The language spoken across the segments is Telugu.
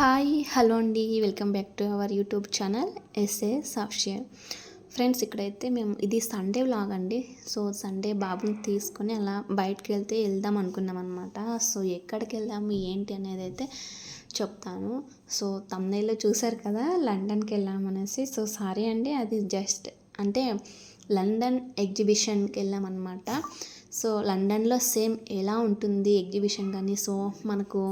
హాయ్ హలో అండి. Welcome back to our YouTube channel SA సాఫ్షియర్ ఫ్రెండ్స్ ఇక్కడైతే మేము ఇది సండే వ్లాగ్ అండి. సో సండే బాబుని తీసుకొని అలా బయటకు వెళ్తే వెళ్దాం అనుకున్నాం అనమాట సో ఎక్కడికి వెళ్దాము ఏంటి అనేది అయితే చెప్తాను. సో తమ్నైలో చూసారు కదా లండన్కి వెళ్ళామనేసి సో సారీ అండి అది జస్ట్ అంటే లండన్ ఎగ్జిబిషన్కి వెళ్ళామన్నమాట. సో లండన్లో సేమ్ ఎలా ఉంటుంది ఎగ్జిబిషన్ కానీ? సో మనకు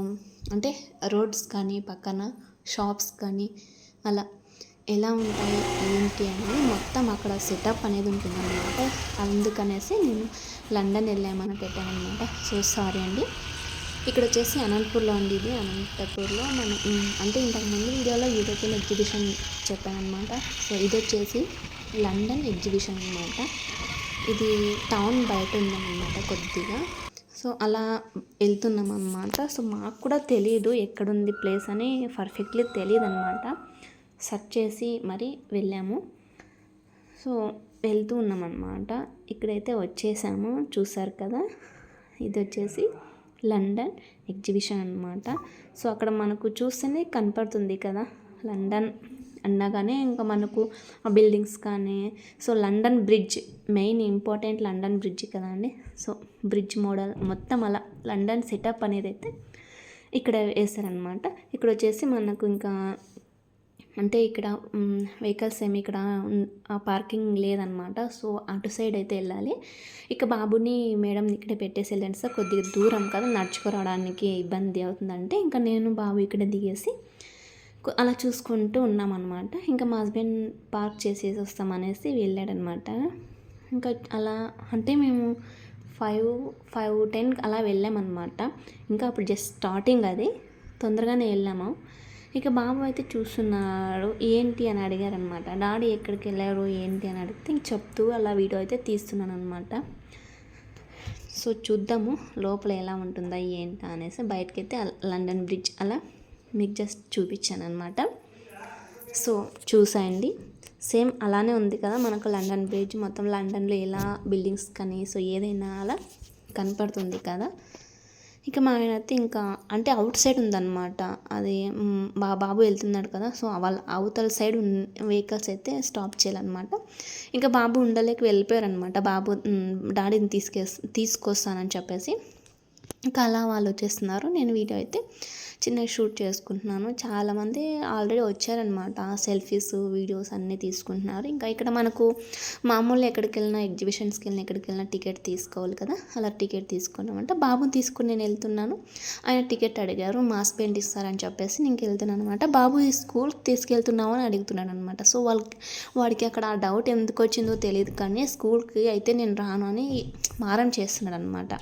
అంటే రోడ్స్ కానీ పక్కన షాప్స్ కానీ అలా ఎలా ఉంటాయి ఏంటి అనేది మొత్తం అక్కడ సెటప్ అనేది ఉంటుంది అనమాట అందుకనేసి నేను లండన్ వెళ్ళామని పెట్టానమాట సో సారీ అండి. ఇక్కడ వచ్చేసి అనంతపూర్లో ఉంది ఇది అనంతపూర్లో మనం అంటే ఇంతకుముందు వీడియోలో యూరోపియన్ ఎగ్జిబిషన్ చెప్పాను అనమాట సో ఇది వచ్చేసి లండన్ ఎగ్జిబిషన్ అనమాట ఇది టౌన్ బయట ఉందన్నమాట కొద్దిగా. సో అలా వెళ్తున్నాం అన్నమాట సో మాకు కూడా తెలియదు ఎక్కడుంది ప్లేస్ అని పర్ఫెక్ట్లీ తెలియదు అనమాట సెర్చ్ చేసి మరి వెళ్ళాము. సో వెళ్తూ ఉన్నాం అన్నమాట ఇక్కడైతే వచ్చేసాము చూసారు కదా? ఇది వచ్చేసి లండన్ ఎగ్జిబిషన్ అనమాట సో అక్కడ మనకు చూస్తేనే కనపడుతుంది కదా? లండన్ అనగానే ఇంకా మనకు ఆ బిల్డింగ్స్ కానీ so London bridge main important London bridge కదండి సో బ్రిడ్జ్ మోడల్ మొత్తం అలా లండన్ సెటప్ అనేది అయితే ఇక్కడ వేస్తారనమాట ఇక్కడ వచ్చేసి మనకు ఇంకా అంటే ఇక్కడ వెహికల్స్ ఏమి ఇక్కడ పార్కింగ్ లేదనమాట సో అటు సైడ్ అయితే వెళ్ళాలి. ఇక బాబుని మేడం ఇక్కడే పెట్టేసి వెళ్ళండి సార్. కొద్దిగా దూరం కదా నడుచుకురావడానికి ఇబ్బంది అవుతుందంటే ఇంకా నేను బాబు ఇక్కడ దిగేసి అలా చూసుకుంటూ ఉన్నామన్నమాట. ఇంకా మా హస్బెండ్ పార్క్ చేసేసి వస్తామనేసి వెళ్ళాడనమాట ఇంకా అలా అంటే మేము ఫైవ్ ఫైవ్ టెన్ అలా వెళ్ళామన్నమాట. ఇంకా అప్పుడు జస్ట్ స్టార్టింగ్ అది. తొందరగానే వెళ్ళాము. ఇక బాబు అయితే చూస్తున్నాడు ఏంటి అని అడిగారనమాట డాడీ ఎక్కడికి వెళ్ళారు? ఏంటి? అని అడిగితే ఇంక చెప్తూ అలా వీడియో అయితే తీస్తున్నాను అనమాట సో చూద్దాము లోపల ఎలా ఉంటుందా ఏంటా అనేసి బయటకైతే లండన్ బ్రిడ్జ్ అలా మీకు జస్ట్ చూపించాను అనమాట సో చూసాయండి. సేమ్ అలానే ఉంది కదా మనకు లండన్ బ్రిడ్జ్ మొత్తం లండన్లో ఎలా బిల్డింగ్స్ కానీ సో ఏదైనా అలా కనపడుతుంది కదా. ఇక మా ఆయన అయితే ఇంకా అంటే అవుట్ సైడ్ ఉందన్నమాట. అది మా బా బాబు వెళ్తున్నాడు కదా సో వాళ్ళ అవతల సైడ్ వెహికల్స్ అయితే స్టాప్ చేయాలన్నమాట. ఇంకా బాబు ఉండలేక వెళ్ళిపోయారనమాట బాబు డాడీని తీసుకే తీసుకొస్తానని చెప్పేసి. ఇంకా అలా వాళ్ళు వచ్చేస్తున్నారు. నేను వీడియో అయితే చిన్న షూట్ చేసుకుంటున్నాను. చాలామంది ఆల్రెడీ వచ్చారనమాట సెల్ఫీస్ వీడియోస్ అన్నీ తీసుకుంటున్నారు. ఇంకా ఇక్కడ మనకు మామూలు ఎక్కడికి వెళ్ళినా ఎగ్జిబిషన్స్కి వెళ్ళినా ఎక్కడికి వెళ్ళినా టికెట్ తీసుకోవాలి కదా. అలా టికెట్ తీసుకున్నామంట. బాబుని తీసుకుని నేను వెళ్తున్నాను. ఆయన టికెట్ అడిగారు. మాస్ పెయింట్ ఇస్తారని చెప్పేసి నేను వెళ్తున్నాను అనమాట బాబు ఈ స్కూల్కి తీసుకెళ్తున్నావు అని అడుగుతున్నాను అనమాట సో వాళ్ళకి వాడికి అక్కడ ఆ డౌట్ ఎందుకు వచ్చిందో తెలియదు కానీ స్కూల్కి అయితే నేను రాను అని మారం చేస్తున్నాడు అనమాట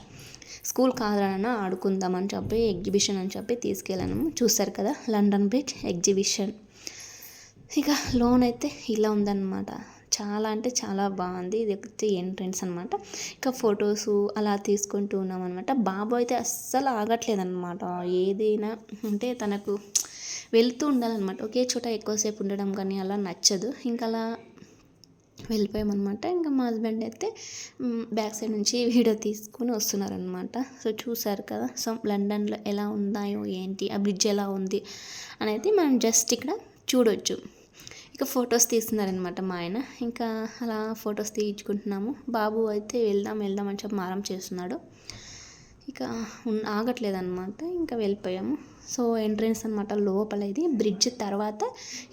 స్కూల్ కాదనన్నా ఆడుకుందామని చెప్పి ఎగ్జిబిషన్ అని చెప్పి తీసుకెళ్ళాను. చూస్తారు కదా లండన్ బ్రిడ్జ్ ఎగ్జిబిషన్. ఇక లోన్ అయితే ఇలా ఉందన్నమాట. చాలా అంటే చాలా బాగుంది. ఇది వచ్చి ఎంట్రన్స్ అనమాట ఇక ఫొటోస్ అలా తీసుకుంటూ ఉన్నాం అనమాట బాబు అయితే అస్సలు ఆగట్లేదు అనమాట ఏదైనా అంటే తనకు వెళ్తూ ఉండాలన్నమాట. ఒకే చోట ఎక్కువసేపు ఉండడం కానీ అలా నచ్చదు. ఇంకా అలా వెళ్ళిపోయామన్నమాట. ఇంకా మా హస్బెండ్ అయితే బ్యాక్ సైడ్ నుంచి వీడియో తీసుకుని వస్తున్నారనమాట సో చూసారు కదా సో లండన్లో ఎలా ఉన్నాయో ఏంటి ఆ బ్రిడ్జ్ ఎలా ఉంది అనేది మనం జస్ట్ ఇక్కడ చూడొచ్చు. ఇక ఫొటోస్ తీస్తున్నారనమాట మా ఆయన. ఇంకా అలా ఫొటోస్ తీయించుకుంటున్నాము. బాబు అయితే వెళ్దాం వెళ్దాం అని చెప్పి మారం చేస్తున్నాడు. ఇక ఉన్- ఆగట్లేదన్నమాట. ఇంకా వెళ్ళిపోయాము. సో ఎంట్రన్స్ అనమాట లోపల ఇది బ్రిడ్జ్ తర్వాత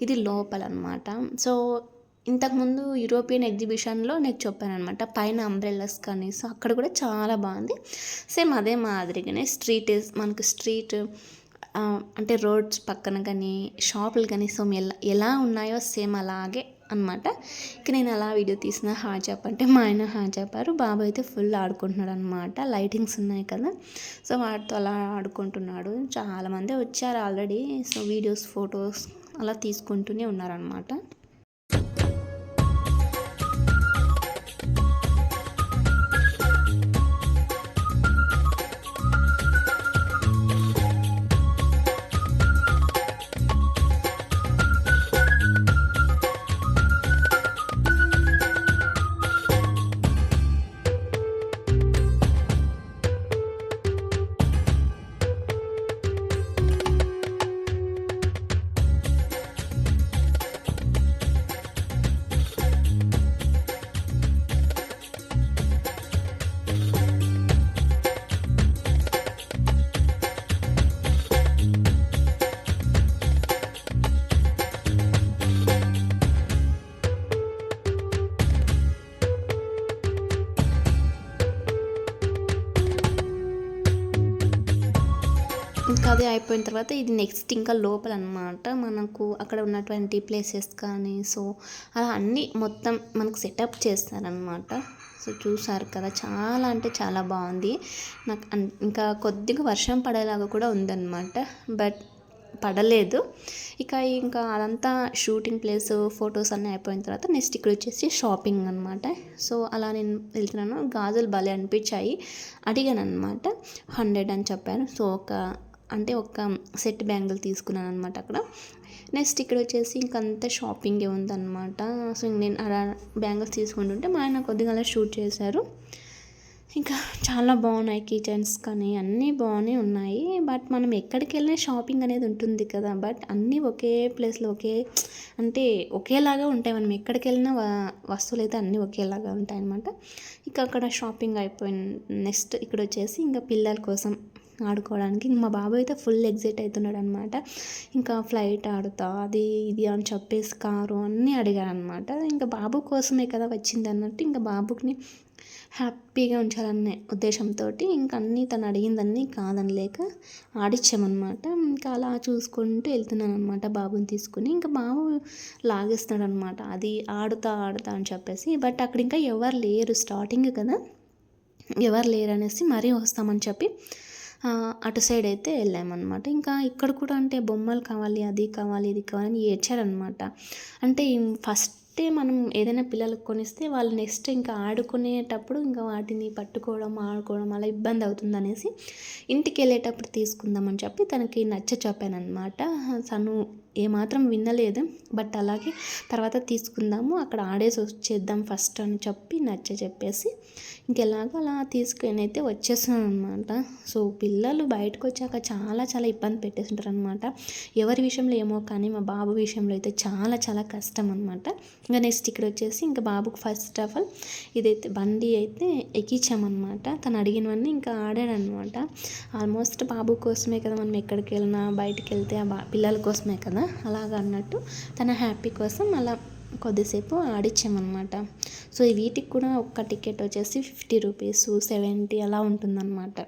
ఇది లోపల అనమాట సో ఇంతకుముందు యూరోపియన్ ఎగ్జిబిషన్లో నేను చెప్పాను అనమాట పైన అంబ్రెల్లాస్ కానీ సో అక్కడ కూడా చాలా బాగుంది. సేమ్ అదే మాదిరిగానే స్ట్రీట్ మనకు స్ట్రీట్ అంటే రోడ్స్ పక్కన కానీ షాపులు కానీ సో ఎలా ఎలా ఉన్నాయో సేమ్ అలాగే అనమాట ఇక నేను అలా వీడియో తీసిన హాజాప్ అంటే మా ఆయన హాజాపారు. చెప్పారు బాబు అయితే ఫుల్ ఆడుకుంటున్నాడు అనమాట లైటింగ్స్ ఉన్నాయి కదా సో వాటితో అలా ఆడుకుంటున్నాడు. చాలామంది వచ్చారు ఆల్రెడీ సో వీడియోస్ ఫొటోస్ అలా తీసుకుంటూనే ఉన్నారనమాట అది అయిపోయిన తర్వాత ఇది నెక్స్ట్ ఇంకా లోపల అనమాట మనకు అక్కడ ఉన్నటువంటి ప్లేసెస్ కానీ సో అలా అన్నీ మొత్తం మనకు సెటప్ చేస్తారనమాట. సో చూసారు కదా చాలా అంటే చాలా బాగుంది. నాకు అన్- ఇంకా కొద్దిగా వర్షం పడేలాగా కూడా ఉందన్నమాట బట్ పడలేదు. ఇక ఇంకా అదంతా షూటింగ్ ప్లేస్ ఫొటోస్ అన్నీ అయిపోయిన తర్వాత నెక్స్ట్ ఇక్కడ వచ్చేసి షాపింగ్ అనమాట. సో అలా నేను వెళ్తున్నాను. గాజులు భలే అనిపించాయి. అడిగాను అనమాట హండ్రెడ్ అని చెప్పాను. సో ఒక అంటే ఒక సెట్ బ్యాంగిల్ తీసుకున్నాను అనమాట అక్కడ. నెక్స్ట్ ఇక్కడ వచ్చేసి ఇంకంతా షాపింగే ఉందన్నమాట. సో నేను అలా బ్యాంగిల్స్ తీసుకుంటుంటే మా ఆయన కొద్దిగా అలా షూట్ చేశారు. ఇంకా చాలా బాగున్నాయి కిచెన్స్ కానీ అన్నీ బాగానే ఉన్నాయి. బట్ మనం ఎక్కడికి వెళ్ళినా షాపింగ్ అనేది ఉంటుంది కదా. బట్ అన్నీ ఒకే ప్లేస్లో ఒకే అంటే ఒకేలాగా ఉంటాయి. మనం ఎక్కడికి వెళ్ళినా వస్తువులు అయితే అన్నీ ఒకేలాగా ఉంటాయి అనమాట ఇంకా అక్కడ షాపింగ్ అయిపోయింది నెక్స్ట్ ఇక్కడ వచ్చేసి ఇంకా పిల్లల కోసం ఆడుకోవడానికి. ఇంక మా బాబు అయితే ఫుల్ ఎగ్జైట్ అవుతున్నాడు అనమాట ఇంకా ఫ్లైట్ ఆడుతా అది ఇది అని చెప్పేసి కారు అన్నీ అడిగాడు అనమాట ఇంకా బాబు కోసమే కదా వచ్చింది అన్నట్టు ఇంకా బాబుకి హ్యాపీగా ఉంచాలనే ఉద్దేశంతో ఇంకా అన్నీ తను అడిగిందన్నీ కాదనలేక ఆడిచ్చామన్నమాట ఇంకా అలా చూసుకుంటూ వెళ్తున్నాను అనమాట బాబుని తీసుకుని. ఇంకా బాబు లాగేస్తున్నాడు అనమాట అది ఆడుతా ఆడుతా అని చెప్పేసి. బట్ అక్కడ ఇంకా ఎవరు లేరు స్టార్టింగ్ కదా. ఎవరు లేరు అనేసి మరీ వస్తామని చెప్పి అటు సైడ్ అయితే వెళ్ళామన్నమాట. ఇంకా ఇక్కడ కూడా అంటే బొమ్మలు కావాలి అది కావాలి ఇది కావాలి అని ఏడ్చారనమాట అంటే ఫస్టే మనం ఏదైనా పిల్లలకు కొనిస్తే వాళ్ళు నెక్స్ట్ ఇంకా ఆడుకునేటప్పుడు ఇంకా వాటిని పట్టుకోవడం ఆడుకోవడం అలా ఇబ్బంది అవుతుంది అనేసి ఇంటికి వెళ్ళేటప్పుడు తీసుకుందామని చెప్పి తనకి నచ్చ చెప్పాను అనమాట తను ఏమాత్రం వినలేదు. బట్ అలాగే తర్వాత తీసుకుందాము. అక్కడ ఆడేసి వచ్చేద్దాం ఫస్ట్ అని చెప్పి నచ్చ చెప్పేసి ఇంకెలాగో అలా తీసుకొని అయితే వచ్చేస్తున్నాను అనమాట సో పిల్లలు బయటకు వచ్చాక చాలా చాలా ఇబ్బంది పెట్టేస్తుంటారు అనమాట ఎవరి విషయంలో ఏమో కానీ మా బాబు విషయంలో అయితే చాలా చాలా కష్టం అనమాట ఇంకా నెక్స్ట్ ఇక్కడ వచ్చేసి ఇంకా బాబుకు ఫస్ట్ ఆఫ్ ఆల్ ఇదైతే బండి అయితే ఎక్కించామన్నమాట. తను అడిగినవన్నీ ఇంకా ఆడాడనమాట ఆల్మోస్ట్ బాబు కోసమే కదా మనం ఎక్కడికి వెళ్ళినా బయటికి వెళ్తే ఆ బా పిల్లల కోసమే కదా. అలాగ అన్నట్టు తన హ్యాపీ కోసం అలా కొద్దిసేపు ఆడిచ్చామన్నమాట. సో వీటికి కూడా ఒక్క టికెట్ వచ్చేసి ఫిఫ్టీ రూపీస్ సెవెంటీ అలా ఉంటుందన్నమాట.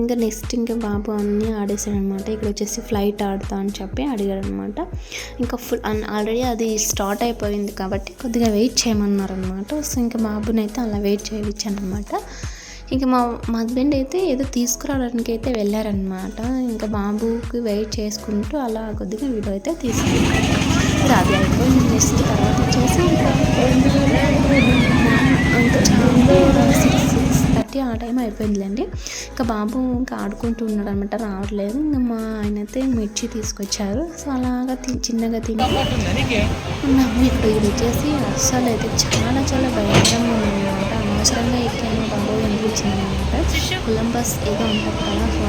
ఇంకా నెక్స్ట్ ఇంకా బాబు అన్నీ ఆడేశాడనమాట. ఇక్కడ వచ్చేసి ఫ్లైట్ ఆడతా అని చెప్పి అడిగాడు అనమాట ఇంకా ఫుల్ ఆల్రెడీ అది స్టార్ట్ అయిపోయింది కాబట్టి కొద్దిగా వెయిట్ చేయమన్నారు అనమాట సో ఇంకా బాబుని అయితే అలా వెయిట్ చేయించాను అనమాట ఇంకా మా మా హస్బెండ్ అయితే ఏదో తీసుకురావడానికి అయితే వెళ్ళారనమాట. ఇంకా బాబుకి వెయిట్ చేసుకుంటూ అలా కొద్దిగా వీడియో అయితే తీసుకున్నాను ఇంకా అది అయిపోయింది. నెక్స్ట్ తర్వాత వచ్చేసి ఇంకా ఇంకా చాలా సిక్స్ థర్టీ ఆ టైం అయిపోయిందిలేండి. ఇంకా బాబు ఇంకా ఆడుకుంటూ ఉన్నాడు అనమాట రావట్లేదు. ఇంకా మా ఆయన అయితే మిర్చి తీసుకొచ్చారు. సో అలాగా తి- చిన్నగా తిని ఉన్నాము. ఇప్పుడు ఇది వచ్చేసి అస్సలు అయితే చాలా చాలా భయంకరంగా ఉందన్నమాట. అనవసరంగా ఎక్కాను బాబు అనిపించింది అనమాట కొలంబస్ ఏదో ఉంటుంది కదా సో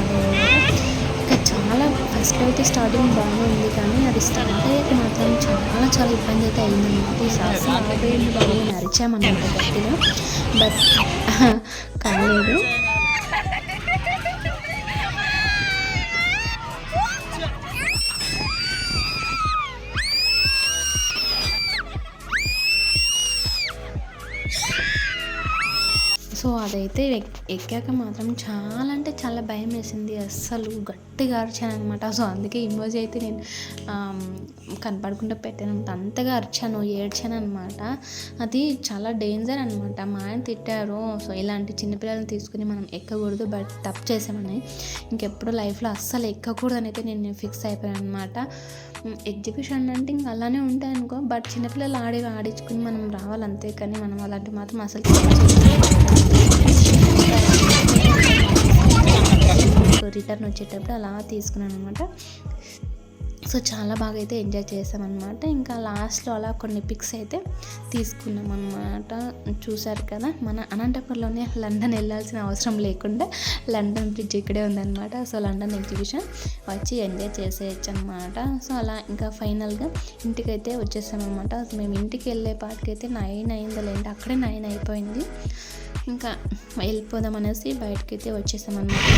ఇంకా చాలా ఫస్ట్ అయితే స్టార్టింగ్ బాగానే ఉంది కానీ అది స్టార్ట్ అయ్యాక మాత్రం చాలా చాలా ఇబ్బంది అయితే అయిందన్నమాట. ఈ సాస్ ఆపేయండి బాబు అని అరిచామన్నమాట గట్టిగా. బట్ కాలేదు. అదైతే ఎక్- ఎక్కాక మాత్రం చాలా అంటే చాలా భయం వేసింది. అస్సలు గట్టిగా అరిచాను అనమాట సో అందుకే ఇమోజీ అయితే నేను కనపడకుండా పెట్టాను. అంతగా అరిచాను ఏడ్చాను అనమాట అది చాలా డేంజర్ అనమాట మా ఆయన తిట్టారు. సో ఇలాంటి చిన్నపిల్లల్ని తీసుకుని మనం ఎక్కకూడదు. బట్ తప్పు చేసామని. ఇంకెప్పుడు లైఫ్లో అస్సలు ఎక్కకూడదు అయితే నేను ఫిక్స్ అయిపోయాను అనమాట ఎగ్జిబిషన్ అంటే ఇంకా అలానే ఉంటాయి అనుకో బట్ చిన్నపిల్లలు ఆడేవి ఆడించుకుని మనం రావాలి అంతే కానీ మనం అలాంటి మాత్రం అసలు రిటర్న్ వచ్చేటప్పుడు అలా తీసుకున్నాను అనమాట సో చాలా బాగా అయితే ఎంజాయ్ చేసామన్నమాట. ఇంకా లాస్ట్లో అలా కొన్ని పిక్స్ అయితే తీసుకున్నాం అనమాట చూసారు కదా మన అనంతపురంలోనే లండన్ వెళ్ళాల్సిన అవసరం లేకుండా లండన్ బ్రిడ్జ్ ఇక్కడే ఉందన్నమాట. సో లండన్ ఎగ్జిబిషన్ వచ్చి ఎంజాయ్ చేసేయచ్చు అనమాట సో అలా ఇంకా ఫైనల్గా ఇంటికైతే వచ్చేసామన్నమాట. మేము ఇంటికి వెళ్ళే పాటికైతే నైన్ అయిందో లేదంటే అక్కడే నైన్ అయిపోయింది. ఇంకా వెళ్ళిపోదాం అనేసి బయటకైతే వచ్చేసామన్నమాట.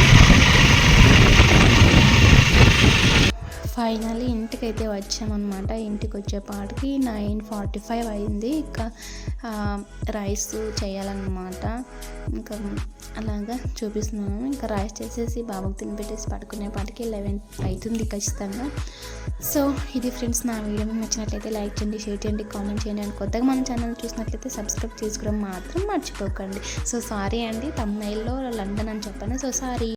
ఫైనల్లీ ఇంటికైతే వచ్చామన్నమాట. ఇంటికి వచ్చేపాటికి నైన్ ఫార్టీ ఫైవ్ అయింది. ఇంకా రైస్ చేయాలన్నమాట. ఇంకా అలాగా చూపిస్తున్నాను. ఇంకా రైస్ చేసేసి బాబుకి తినిపెట్టేసి పడుకునేపాటికి లెవెన్ అవుతుంది ఖచ్చితంగా. సో ఇది ఫ్రెండ్స్ నా వీడియో. మీకు నచ్చినట్లయితే లైక్ చేయండి షేర్ చేయండి కామెంట్ చేయండి. అండ్ కొత్తగా మన ఛానల్ చూసినట్లయితే సబ్స్క్రైబ్ చేసుకోవడం మాత్రం మర్చిపోకండి. సో సారీ అండి తమ్నైల్లో లండన్ అని చెప్పాను. So sorry.